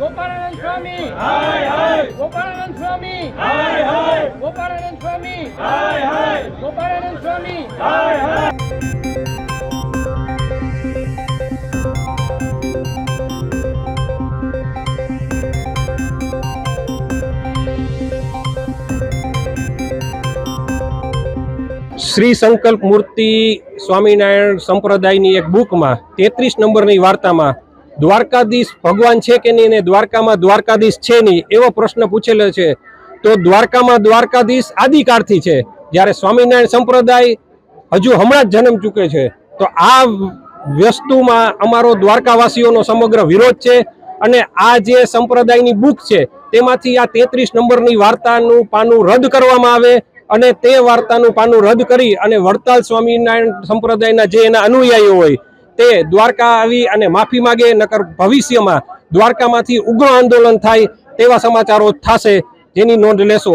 ગોપાળાનંદ સ્વામી! ગોપાળાનંદ સ્વામી! ગોપાળાનંદ સ્વામી! શ્રી સંકલ્પ મૂર્તિ સ્વામિનારાયણ સંપ્રદાયની એક બુકમાં તેત્રીસ નંબરની વાર્તામાં દ્વારકાધીશ ભગવાન છે કે નહીં ને દ્વારકામાં દ્વારકાધીશ છે નહીં એવો પ્રશ્ન પૂછેલો છે. તો દ્વારકામાં દ્વારકાધીશ આદિકાળથી છે. જ્યારે સ્વામિનારાયણ સંપ્રદાય હજુ હમણાં જ જન્મ ચૂકે છે. તો આ વસ્તુમાં અમારો દ્વારકાવાસીઓનો સમગ્ર વિરોધ છે અને આ જે સંપ્રદાયની બુક છે, તેમાંથી આ તેત્રીસ નંબરની વાર્તાનું પાનું રદ કરવામાં આવે અને તે વાર્તાનું પાનું રદ કરી અને વડતાલ સ્વામિનારાયણ સંપ્રદાયના જે એના અનુયાયીઓ હોય તે દ્વારકા આવી અને માફી માગે, નકર ભવિષ્યમાં દ્વારકામાંથી ઉગ્ર આંદોલન થાય તેવા સમાચારો થશે, જેની નોંધ લેશો.